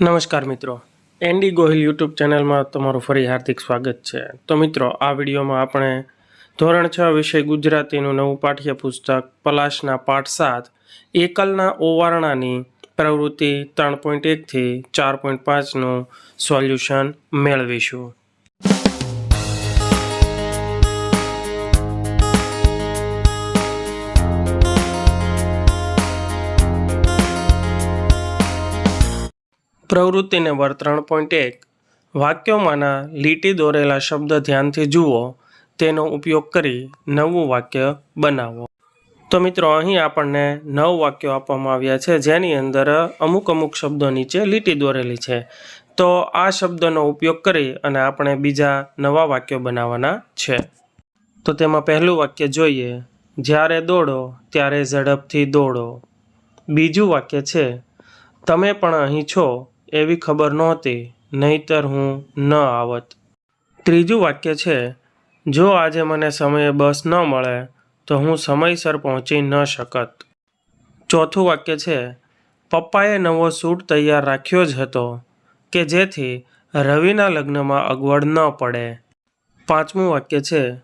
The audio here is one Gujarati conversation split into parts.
નમસ્કાર મિત્રો. એન્ડી ગોહિલ યુટ્યુબ ચેનલમાં તમારું ફરી હાર્દિક સ્વાગત છે. તો મિત્રો, આ વિડીયોમાં આપણે ધોરણ છ વિષય ગુજરાતીનું નવું પાઠ્યપુસ્તક પલાશના પાઠ સાત, એકલના ઓવારણાની પ્રવૃત્તિ ત્રણ પોઈન્ટ એકથી ચાર પોઈન્ટ પાંચનું સોલ્યુશન મેળવીશું. પ્રવૃત્તિ નંબર ત્રણ પોઈન્ટ એક. વાક્યોમાંના લીટી દોરેલા શબ્દ ધ્યાનથી જુઓ, તેનો ઉપયોગ કરી નવું વાક્ય બનાવો. તો મિત્રો, અહીં આપણને નવ વાક્યો આપવામાં આવ્યા છે, જેની અંદર અમુક અમુક શબ્દો નીચે લીટી દોરેલી છે. તો આ શબ્દનો ઉપયોગ કરી અને આપણે બીજા નવા વાક્યો બનાવવાના છે. તો તેમાં પહેલું વાક્ય જોઈએ, જ્યારે દોડો, ત્યારે ઝડપથી દોડો. બીજું વાક્ય છે, તમે પણ અહીં છો એવી ખબર નહોતી, નહીતર હું ન આવત. ત્રીજું વાક્ય છે, જો આજે મને સમયે બસ ન મળે, તો હું સમયસર પહોંચી ન શકત. ચોથું વાક્ય છે, પપ્પાએ નવો સૂટ તૈયાર રાખ્યો જ હતો, કે જેથી રવિના લગ્નમાં અગવડ ન પડે. પાંચમું વાક્ય છે,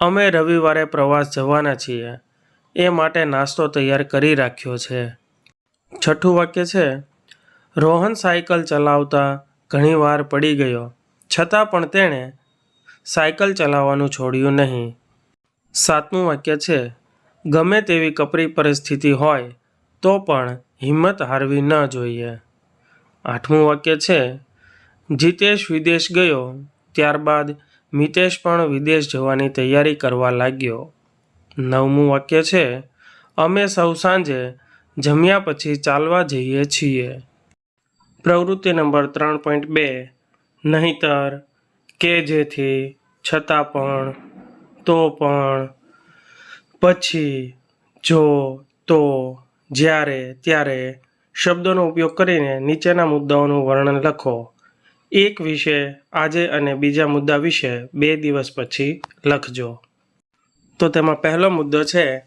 અમે રવિવારે પ્રવાસ જવાના છીએ, એ માટે નાસ્તો તૈયાર કરી રાખ્યો છે. છઠ્ઠું વાક્ય છે રોહન સાયકલ ચલાવતા ઘણીવાર પડી ગયો. છતાં પણ તેણે સાયકલ ચલાવવાનું છોડ્યું નહીં. સાતમું વાક્ય છે, ગમે તેવી કપરી પરિસ્થિતિ હોય, તો પણ હિંમત હારવી ન જોઈએ. આઠમું વાક્ય છે, જીતેશ વિદેશ ગયો, ત્યારબાદ મિતેશ પણ વિદેશ જવાની તૈયારી કરવા લાગ્યો. નવમું વાક્ય છે, અમે સૌ સાંજે જમ્યા પછી ચાલવા જઈએ છીએ. પ્રવૃત્તિ નંબર ત્રણ પોઈન્ટ બે. નહીતર કે જેથી છતાં પણ, તો પણ. પછી, જો, તો, જ્યારે, ત્યારે શબ્દોનો ઉપયોગ કરીને નીચેના મુદ્દાઓનું વર્ણન લખો. એક વિશે આજે અને બીજા મુદ્દા વિશે બે દિવસ પછી લખજો. તો તેમાં પહેલો મુદ્દો છે,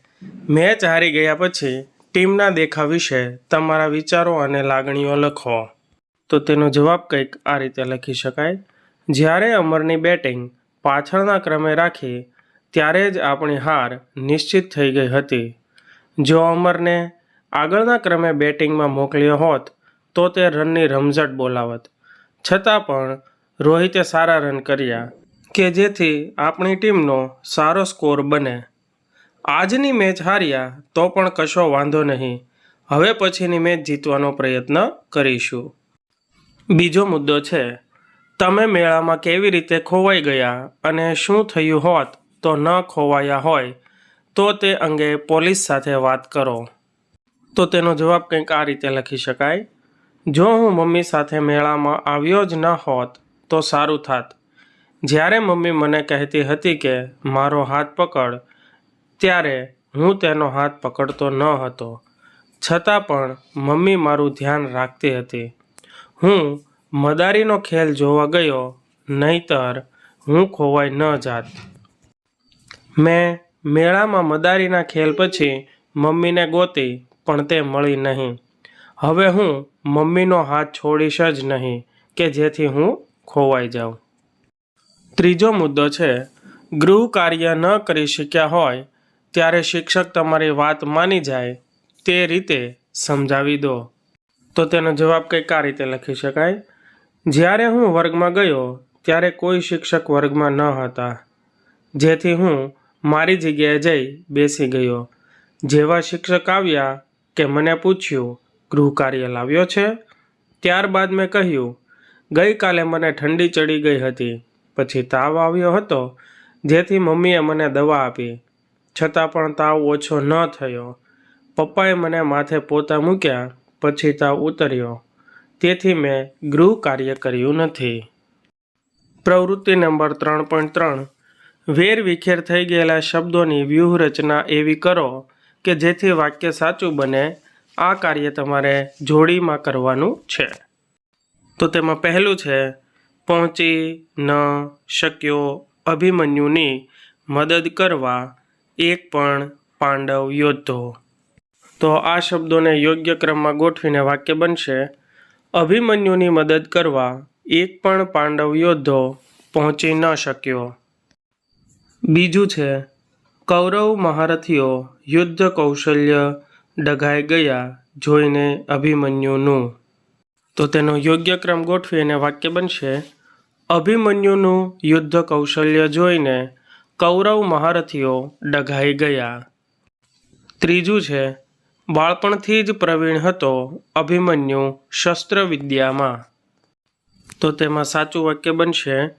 મેચ હારી ગયા પછી ટીમના દેખાવ વિશે તમારા વિચારો અને લાગણીઓ લખો. તો તેનો જવાબ કંઈક આ રીતે લખી શકાય. જ્યારે અમરની બેટિંગ પાછળના ક્રમે રાખી, ત્યારે જ આપણી હાર નિશ્ચિત થઈ ગઈ હતી. જો અમરને આગળના ક્રમે બેટિંગમાં મોકલ્યો હોત, તો તે રનની રમઝટ બોલાવત. છતાં પણ રોહિતે સારા રન કર્યા, કે જેથી આપણી ટીમનો સારો સ્કોર બને. આજની મેચ હાર્યા તો પણ કશો વાંધો નહીં. હવે પછીની મેચ જીતવાનો પ્રયત્ન કરીશું. બીજો મુદ્દો છે, તમે મેળામાં કેવી રીતે ખોવાઈ ગયા અને શું થયું હોત તો ન ખોવાયા હોય, તો તે અંગે પોલીસ સાથે વાત કરો. તો તેનો જવાબ કંઈક આ રીતે લખી શકાય. જો હું મમ્મી સાથે મેળામાં આવ્યો જ ન હોત તો સારું થાત. જ્યારે મમ્મી મને કહેતી હતી કે મારો હાથ પકડ, ત્યારે હું તેનો હાથ પકડતો ન હતો. છતાં પણ મમ્મી મારું ધ્યાન રાખતી હતી. હું મદારીનો ખેલ જોવા ગયો, નહીતર હું ખોવાઈ ન જાત. મેં મેળામાં મદારીના ખેલ પછી મમ્મીને ગોતી, પણ તે મળી નહીં. હવે હું મમ્મીનો હાથ છોડીશ જ નહીં, કે જેથી હું ખોવાઈ જાઉં. ત્રીજો મુદ્દો છે, ગૃહ કાર્ય ન કરી શક્યા હોય, ત્યારે શિક્ષક તમારી વાત માની જાય, તે રીતે સમજાવી દો. તો તેનો જવાબ કંઈક આ રીતે લખી શકાય. જ્યારે હું વર્ગમાં ગયો, ત્યારે કોઈ શિક્ષક વર્ગમાં ન હતા. જેથી હું મારી જગ્યાએ જઈ બેસી ગયો. જેવા શિક્ષક આવ્યા કે મને પૂછ્યું, ગૃહ કાર્ય લાવ્યો છે? ત્યારબાદ મેં કહ્યું, ગઈકાલે મને ઠંડી ચડી ગઈ હતી. પછી તાવ આવ્યો હતો, જેથી મમ્મીએ મને દવા આપી. છતાં પણ તાવ ઓછો ન થયો. પપ્પાએ મને માથે પોતા મૂક્યા પછી તાવ ઉતર્યો. તેથી મેં ગૃહ કાર્ય કર્યું નથી. પ્રવૃત્તિ નંબર ત્રણ પોઈન્ટ ત્રણ. વેર વિખેર થઈ ગયેલા શબ્દોની વ્યૂહરચના એવી કરો કે જેથી વાક્ય સાચું બને. આ કાર્ય તમારે જોડીમાં કરવાનું છે. તો તેમાં પહેલું છે, પહોંચી ન શક્યો અભિમન્યુની મદદ કરવા એક પણ પાંડવ યોદ્ધો. તો આ શબ્દોને યોગ્ય ક્રમમાં ગોઠવીને વાક્ય બનશે. અભિમન્યુની મદદ કરવા એક પણ પાંડવ યોદ્ધો પહોંચી ન શક્યો. બીજું છે, કૌરવ મહારથીઓ યુદ્ધ કૌશલ્ય ડઘાઈ ગયા જોઈને અભિમન્યુનું. તો તેનો યોગ્ય ક્રમ ગોઠવી અને વાક્ય બનશે, અભિમન્યુનું યુદ્ધ કૌશલ્ય જોઈને કૌરવ મહારથીઓ ડઘાઈ ગયા. ત્રીજું છે બાળપણથી જ પ્રવીણ હતો અભિમન્યુ શસ્ત્રવિદ્યામાં. તો તેમાં સાચું વાક્ય બનશે,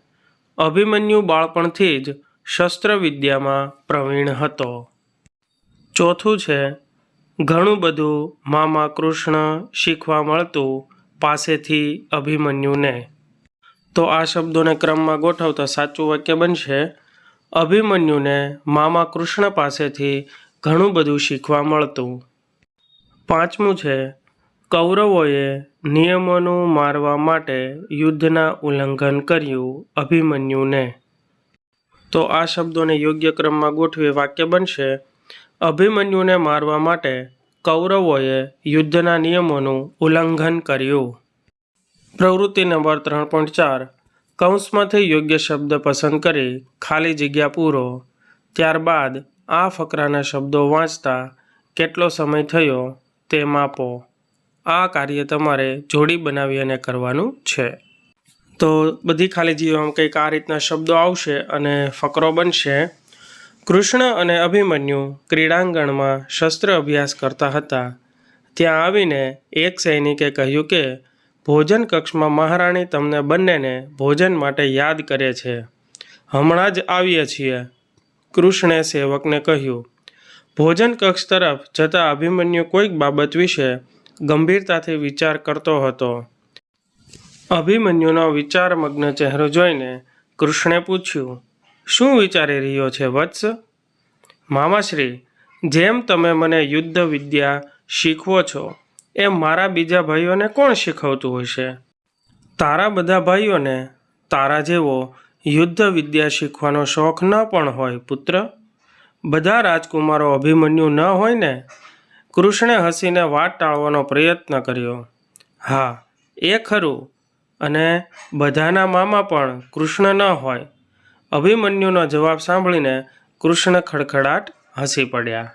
અભિમન્યુ બાળપણથી જ શસ્ત્રવિદ્યામાં પ્રવીણ હતો. ચોથું છે, ઘણું બધું મામા કૃષ્ણ શીખવા મળતું પાસેથી અભિમન્યુને. તો આ શબ્દોને ક્રમમાં ગોઠવતા સાચું વાક્ય બનશે, અભિમન્યુને મામા કૃષ્ણ પાસેથી ઘણું બધું શીખવા મળતું પાંચમું છે, કૌરવોએ નિયમોનું મારવા માટે યુદ્ધના ઉલ્લંઘન કર્યું અભિમન્યુને. તો આ શબ્દોને યોગ્ય ક્રમમાં ગોઠવી વાક્ય બનશે, અભિમન્યુને મારવા માટે કૌરવોએ યુદ્ધના નિયમોનું ઉલ્લંઘન કર્યું. પ્રવૃત્તિ નંબર ત્રણ પોઈન્ટ ચાર, કૌંસમાંથી યોગ્ય શબ્દ પસંદ કરી ખાલી જગ્યા પૂરો. ત્યારબાદ આ ફકરાના શબ્દો વાંચતા કેટલો સમય થયો? તે માપો આ કાર્ય તમારે જોડી બનાવી અને કરવાનું છે. તો બધી ખાલી જીવવામાં કંઈક આ રીતના શબ્દો આવશે અને ફકરો બનશે. કૃષ્ણ અને અભિમન્યુ ક્રીડાંગણમાં શસ્ત્ર અભ્યાસ કરતા હતા. ત્યાં આવીને એક સૈનિકે કહ્યું કે, ભોજન કક્ષમાં મહારાણી તમને બંનેને ભોજન માટે યાદ કરે છે. હમણાં જ આવીએ છીએ. કૃષ્ણે સેવકને કહ્યું ભોજન કક્ષ તરફ જતા અભિમન્યુ કોઈક બાબત વિશે ગંભીરતાથી વિચાર કરતો હતો. અભિમન્યુનો વિચારમગ્ન ચહેરો જોઈને કૃષ્ણે પૂછ્યું, શું વિચારી રહ્યો છે વત્સ? મામાશ્રી, જેમ તમે મને યુદ્ધ વિદ્યા શીખવો છો, એમ મારા બીજા ભાઈઓને કોણ શીખવતું હશે? તારા બધા ભાઈઓને તારા જેવો યુદ્ધ વિદ્યા શીખવાનો શોખ ન પણ હોય, પુત્ર? બધા રાજકુમારો અભિમન્યુ ન હોય ને કૃષ્ણે હસીને વાત ટાળવાનો પ્રયત્ન કર્યો. હા, એ ખરું. અને બધાના મામા પણ કૃષ્ણ ન હોય. અભિમન્યુનો જવાબ સાંભળીને કૃષ્ણ ખડખડાટ હસી પડ્યા.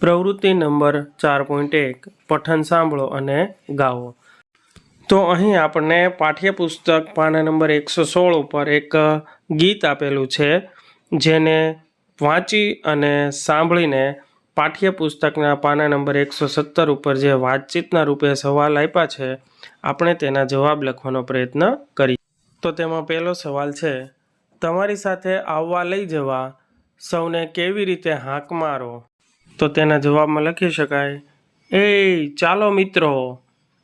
પ્રવૃત્તિ નંબર ચાર પોઈન્ટ એક, પઠન સાંભળો અને ગાઓ. તો અહીં આપણને પાઠ્યપુસ્તક પાના નંબર એકસો સોળ ઉપર એક ગીત આપેલું છે, જેને વાંચી અને સાંભળીને પાઠ્યપુસ્તકના પાના નંબર એકસો સત્તર ઉપર જે વાતચીતના રૂપે સવાલ આપ્યા છે, આપણે તેના જવાબ લખવાનો પ્રયત્ન કરીએ. તો તેમાં પહેલો સવાલ છે, તમારી સાથે આવવા લઈ જવા સૌને કેવી રીતે હાંક મારો? તો તેના જવાબમાં લખી શકાય એ ચાલો મિત્રો,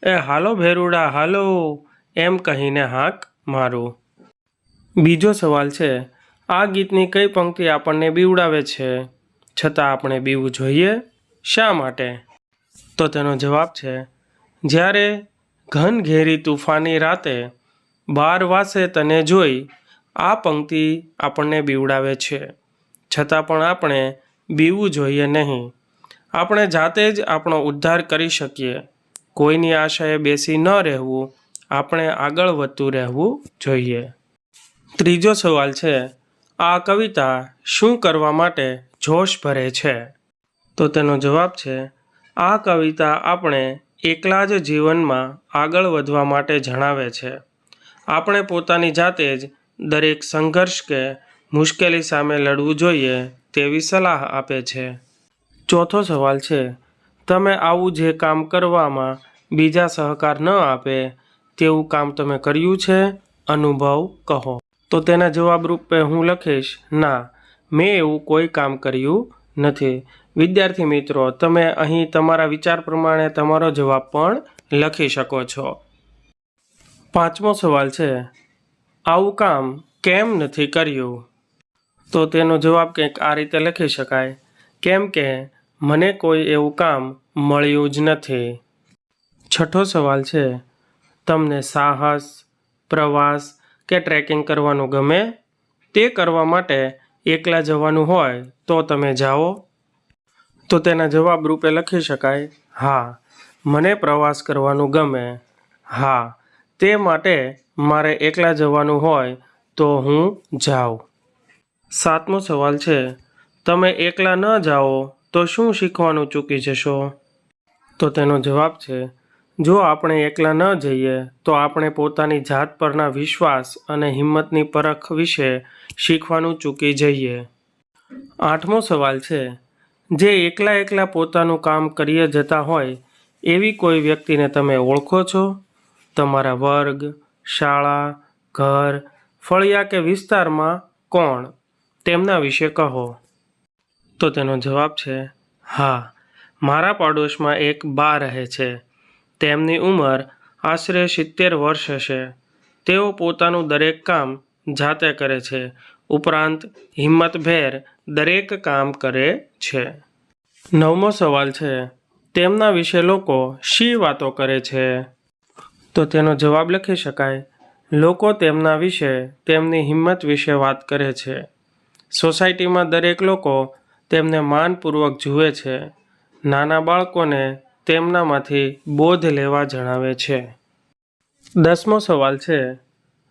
એ હાલો ભેરુડા, હાલો, એમ કહીને હાંક મારું. બીજો સવાલ છે આ ગીતની કઈ પંક્તિ આપણને બીવડાવે છે? છતાં આપણે બીવું જોઈએ શા માટે? તો તેનો જવાબ છે, જ્યારે ઘન ઘેરી તુફાની રાતે બાર વાસે તને જોઈ આ પંક્તિ આપણને બીવડાવે છે. છતાં પણ આપણે બીવું જોઈએ નહીં. આપણે જાતે જ આપણો ઉદ્ધાર કરી શકીએ. કોઈની આશાએ બેસી ન રહેવું, આપણે આગળ વધતું રહેવું જોઈએ. ત્રીજો સવાલ છે આ કવિતા શું કરવા માટે જોશ ભરે છે? તો તેનો જવાબ છે, આ કવિતા આપણે એકલા જ જીવનમાં આગળ વધવા માટે જણાવે છે. આપણે પોતાની જાતે જ દરેક સંઘર્ષ કે મુશ્કેલી સામે લડવું જોઈએ તેવી સલાહ આપે છે. ચોથો સવાલ છે, તમે આવું જે કામ કરવામાં બીજા સહકાર ન આપે તેવું કામ તમે કર્યું છે? અનુભવ કહો. તો તેના જવાબ રૂપે હું લખીશ, ના, મેં એવું કોઈ કામ કર્યું નથી. વિદ્યાર્થી મિત્રો, તમે અહીં તમારા વિચાર પ્રમાણે તમારો જવાબ પણ લખી શકો છો. પાંચમો સવાલ છે, આવું કામ કેમ નથી કર્યું? તો તેનો જવાબ કંઈક આ રીતે લખી શકાય, કેમ કે મને કોઈ એવું કામ મળ્યું જ નથી. છઠ્ઠો સવાલ છે, તમને સાહસ, પ્રવાસ કે ટ્રેકિંગ કરવાનું ગમે તે કરવા માટે એકલા જવાનું હોય તો તમે જાઓ. તો તેના જવાબ રૂપે લખી શકાય, હા, મને પ્રવાસ કરવાનું ગમે. હા, તે માટે મારે એકલા જવાનું હોય તો હું જાઉં. સાતમો સવાલ છે, તમે એકલા ન જાઓ તો શું શીખવાનું ચૂકી જશો? તો તેનો જવાબ છે જો આપણે એકલા ન જઈએ, તો આપણે પોતાની જાત પરના વિશ્વાસ અને હિંમતની પરખ વિશે શીખવાનું ચૂકી જઈએ. આઠમો સવાલ છે, જે એકલા એકલા પોતાનું કામ કરીએ જતા હોય, એવી કોઈ વ્યક્તિને તમે ઓળખો છો? તમારા વર્ગ, શાળા, ઘર, ફળિયા કે વિસ્તારમાં કોણ? તેમના વિશે કહો. તો તેનો જવાબ છે, હા, મારા પાડોશમાં એક બા રહે છે. તેમની ઉંમર આશરે સિત્તેર વર્ષ હશે. તેઓ પોતાનું દરેક કામ જાતે કરે છે. ઉપરાંત હિંમતભેર દરેક કામ કરે છે. નવમો સવાલ છે, તેમના વિશે લોકો શી વાતો કરે છે? તો તેનો જવાબ લખી શકાય, લોકો તેમના વિશે, તેમની હિંમત વિશે વાત કરે છે. સોસાયટીમાં દરેક લોકો તેમને માનપૂર્વક જુએ છે. નાના બાળકોને તેમનામાંથી બોધ લેવા જણાવે છે. દસમો સવાલ છે,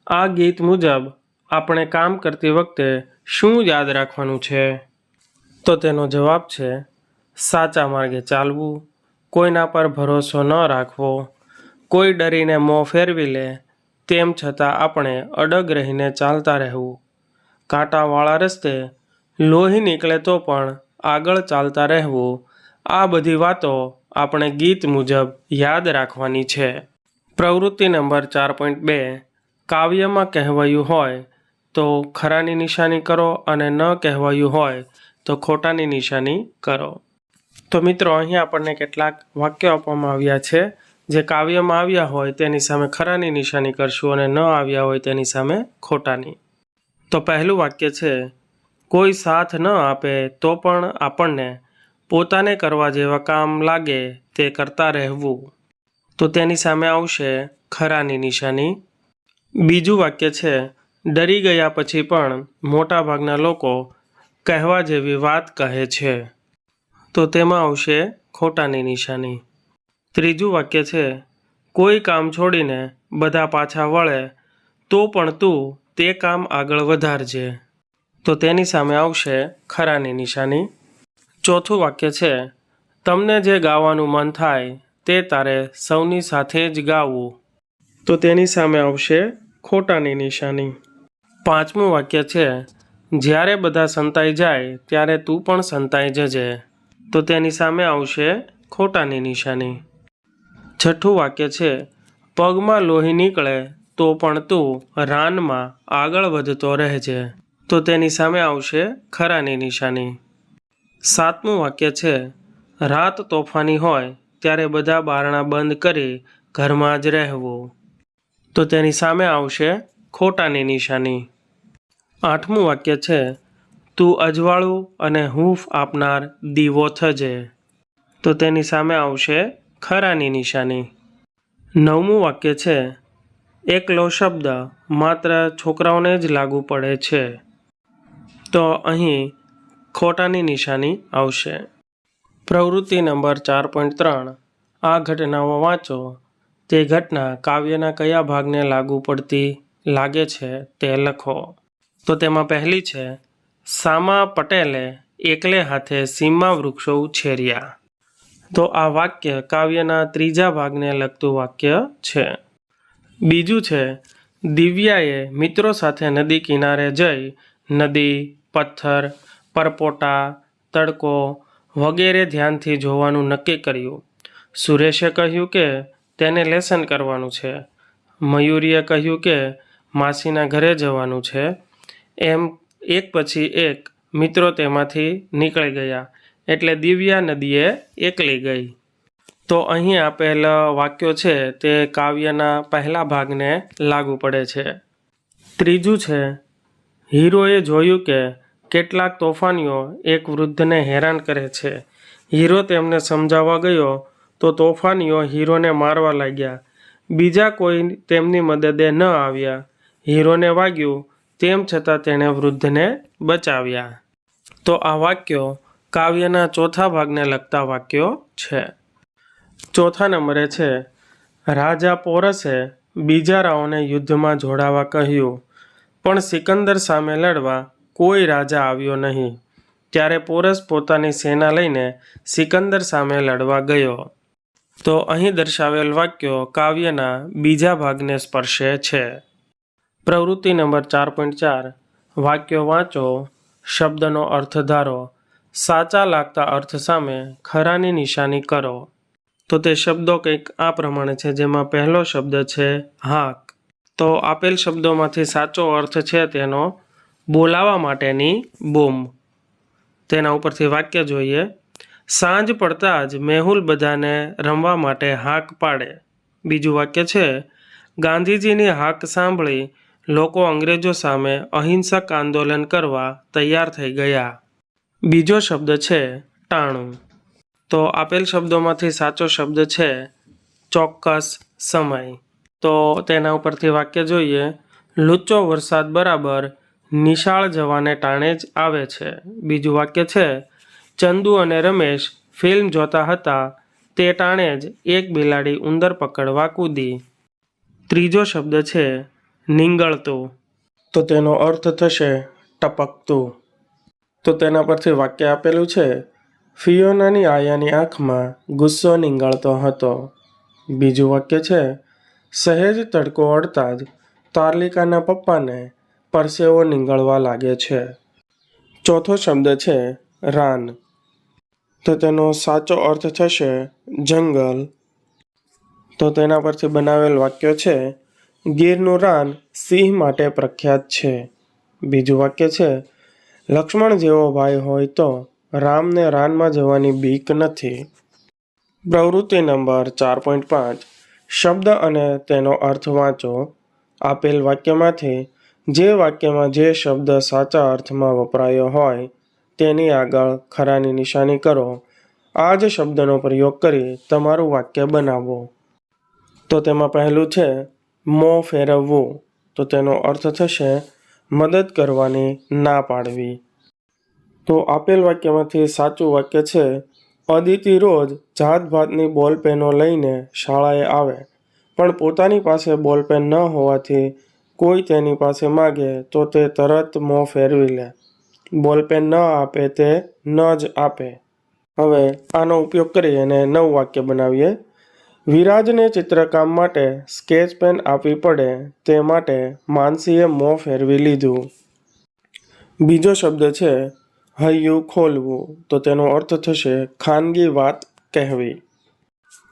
આ ગીત મુજબ આપણે કામ કરતી વખતે શું યાદ રાખવાનું છે? તો તેનો જવાબ છે, સાચા માર્ગે ચાલવું, કોઈના પર ભરોસો ન રાખવો, કોઈ ડરીને મોં ફેરવી લે, તેમ છતાં આપણે અડગ રહીને ચાલતા રહેવું. કાંટાવાળા રસ્તે લોહી નીકળે તો પણ આગળ ચાલતા રહેવું, આ બધી વાતો આપણે ગીત મુજબ યાદ રાખવાની છે. પ્રવૃત્તિ નંબર ચાર પોઈન્ટ બે, કાવ્યમાં કહેવાયું હોય તો ખરાની નિશાની કરો અને ન કહેવાયું હોય તો ખોટાની નિશાની કરો. તો મિત્રો અહીં આપણને કેટલાક વાક્યો આપવામાં આવ્યા છે. જે કાવ્યમાં આવ્યા હોય તેની સામે ખરાની નિશાની કરશું અને ન આવ્યા હોય તેની સામે ખોટાની. તો પહેલું વાક્ય છે, કોઈ સાથ ન આપે તો પણ આપણને પોતાને કરવા જેવા કામ લાગે તે કરતા રહેવું. તો તેની સામે આવશે ખરાની નિશાની. બીજું વાક્ય છે, ડરી ગયા પછી પણ મોટાભાગના લોકો કહેવા જેવી વાત કહે છે. તો તેમાં આવશે ખોટાની નિશાની. ત્રીજું વાક્ય છે, કોઈ કામ છોડીને બધા પાછા વળે, તો પણ તું તે કામ આગળ વધારજે. તો તેની સામે આવશે ખરાની નિશાની. ચોથું વાક્ય છે, તમને જે ગાવાનું મન થાય, તે તારે સૌની સાથે જ ગાવું. તો તેની સામે આવશે ખોટાની નિશાની. પાંચમું વાક્ય છે, જ્યારે બધા સંતાઈ જાય, ત્યારે તું પણ સંતાઈ જજે. તો તેની સામે આવશે ખોટાની નિશાની. છઠ્ઠું વાક્ય છે, પગમાં લોહી નીકળે, તો પણ તું રાનમાં આગળ વધતો રહેજે. તો તેની સામે આવશે ખરાની નિશાની. સાતમું વાક્ય છે, રાત તોફાની હોય ત્યારે બધા બારણા બંધ કરી ઘરમાં જ રહેવું. તો તેની સામે આવશે ખોટાની નિશાની. આઠમું વાક્ય છે, તું અજવાળું અને હૂંફ આપનાર દીવો થજે. તો તેની સામે આવશે ખરાની નિશાની. નવમું વાક્ય છે, એકલો શબ્દ માત્ર છોકરાઓને જ લાગુ પડે છે. તો અહીં ખોટાની નિશાની આવશે. પ્રવૃત્તિ નંબર ચાર પોઈન્ટ ત્રણ. આ ઘટનાઓ વાંચો. તે ઘટના કાવ્યના કયા ભાગને લાગુ પડતી લાગે છે તે લખો. તો તેમાં પહેલી છે, સામા પટેલે એકલે હાથે સીમા વૃક્ષો ઉછેર્યા. તો આ વાક્ય કાવ્યના ત્રીજા ભાગને લગતું વાક્ય છે. બીજું છે, દિવ્યાએ મિત્રો સાથે નદી કિનારે જઈ નદી, પથ્થર પરપોટા, તડકો વગેરે ધ્યાનથી જોવાનું નક્કી કર્યું. સુરેશે કહ્યું કે તેને લેસન કરવાનું છે. મયુરીએ કહ્યું કે માસીના ઘરે જવાનું છે. એમ એક પછી એક મિત્રો તેમાંથી નીકળી ગયા એટલે દિવ્યા નદીએ એકલી ગઈ. તો અહીં આપેલ વાક્યો છે તે કાવ્યના પહેલા ભાગને લાગુ પડે છે. ત્રીજું છે, હીરોએ જોયું કે કેટલાક તોફાનીઓ એક વૃદ્ધને હેરાન કરે છે. હીરો તેમને સમજાવવા ગયો તો તોફાનીઓ હીરોને મારવા લાગ્યા. બીજા કોઈ તેમની મદદે ન આવ્યા. હીરોને વાગ્યું, તેમ છતાં તેણે વૃદ્ધને બચાવ્યા. તો આ વાક્યો કાવ્યના ચોથા ભાગને લગતા વાક્યો છે. ચોથા નંબરે છે, રાજા પોરસે બીજા રાઓને યુદ્ધમાં જોડાવા કહ્યું, પણ સિકંદર સામે લડવા કોઈ રાજા આવ્યો નહીં. ત્યારે પોરસ પોતાની સેના લઈને સિકંદર સામે લડવા ગયો. તો અહીં દર્શાવેલ વાક્યો કાવ્યના બીજા ભાગને સ્પર્શે છે. પ્રવૃત્તિ નંબર ચાર પોઈન્ટ ચાર. વાક્યો વાંચો, શબ્દનો અર્થ ધારો, સાચા લાગતા અર્થ સામે ખરાની નિશાની કરો. તો તે શબ્દો કંઈક આ પ્રમાણે છે, જેમાં પહેલો શબ્દ છે હાક. તો આપેલ શબ્દોમાંથી સાચો અર્થ છે તેનો બોલાવા માટેની બૂમ. તેના ઉપરથી વાક્ય જોઈએ. સાંજ પડતા જ મેહુલ બધાને રમવા માટે હાક પાડે. બીજું વાક્ય છે, ગાંધીજીની હાક સાંભળી લોકો અંગ્રેજો સામે અહિંસક આંદોલન કરવા તૈયાર થઈ ગયા. બીજો શબ્દ છે, ટાણું. તો આપેલ શબ્દોમાંથી સાચો શબ્દ છે, ચોક્કસ સમય. તો તેના ઉપરથી વાક્ય જોઈએ, લુચ્ચો વરસાદ બરાબર નિશાળ જવાને ટાણે જ આવે છે. બીજું વાક્ય છે, ચંદુ અને રમેશ ફિલ્મ જોતા હતા, તે ટાણે જ એક બિલાડી ઉંદર પકડવા કૂદી. ત્રીજો શબ્દ છે, નીંગળતું. તો તેનો અર્થ થશે, ટપકતું. તો તેના પરથી વાક્ય આપેલું છે, ફિયોનાની આયાની આંખમાં ગુસ્સો નીંગળતો હતો. બીજું વાક્ય છે, સહેજ તડકો અડતા જ તારલિકાના પપ્પાને પરસેવો નીંગળવા લાગે છે. ચોથો શબ્દ છે, રાન. તો તેનો સાચો અર્થ થશે, જંગલ. તો તેના પરથી બનાવેલ વાક્ય છે, ગીરનું રાન સિંહ માટે પ્રખ્યાત છે. બીજું વાક્ય છે, લક્ષ્મણ જેવો ભાઈ હોય તો રામને રાનમાં જવાની બીક નથી. પ્રવૃત્તિ નંબર ચાર પોઈન્ટ પાંચ. શબ્દ અને તેનો અર્થ વાંચો. આપેલ વાક્યમાંથી જે વાક્યમાં જે શબ્દ સાચા અર્થમાં વપરાયો હોય, તેની આગળ ખરાની નિશાની કરો. આ જ શબ્દનો પ્રયોગ કરી તમારું વાક્ય બનાવો. તો તેમાં પહેલું છે, મોં ફેરવવું. તો તેનો અર્થ થશે, મદદ કરવાની ના પાડવી. તો આપેલ વાક્યમાંથી સાચું વાક્ય છે, અદિતિ રોજ જાત ભાતની બોલપેનો લઈને શાળાએ આવે. પણ પોતાની પાસે બોલપેન ન હોવાથી કોઈ તેની પાસે માગે તો તે તરત મોં ફેરવી લે. બોલપેન ન આપે તે ન જ આપે. હવે આનો ઉપયોગ કરી અને નવું વાક્ય બનાવીએ. વિરાજને ચિત્રકામ માટે સ્કેચ પેન આપવી પડે તે માટે માનસીએ મોં ફેરવી લીધું. બીજો શબ્દ છે, હૈયું ખોલવું. તો તેનો અર્થ થશે ખાનગી વાત કહેવી.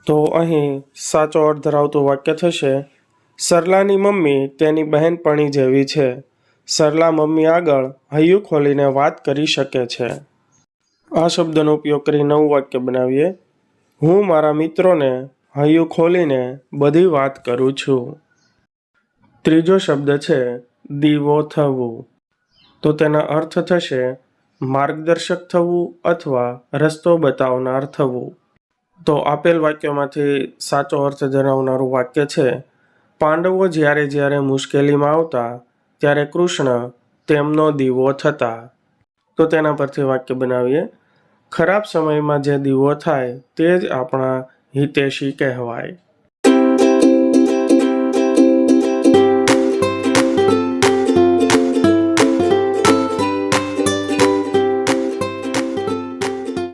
તો અહીં સાચો અર્થ ધરાવતું વાક્ય થશે સરલાની મમ્મી તેની બહેનપણી જેવી છે. સરલા મમ્મી આગળ હૈયું ખોલીને વાત કરી શકે છે. આ શબ્દનો ઉપયોગ કરી નવું વાક્ય બનાવીએ. હું મારા મિત્રોને હૈયું ખોલીને બધી વાત કરું છું. ત્રીજો શબ્દ છે દીવો થવું. તો તેના અર્થ થશે માર્ગદર્શક થવું અથવા રસ્તો બતાવનાર થવું. તો આપેલ વાક્યમાંથી સાચો અર્થ જણાવનારું વાક્ય છે પાંડવો જ્યારે જ્યારે મુશ્કેલીમાં આવતા, ત્યારે કૃષ્ણ તેમનો દીવો થતા. તો તેના પરથી વાક્ય બનાવીએ. ખરાબ સમયમાં જે દીવો થાય, તે જ આપણા હિતેશી કહેવાય.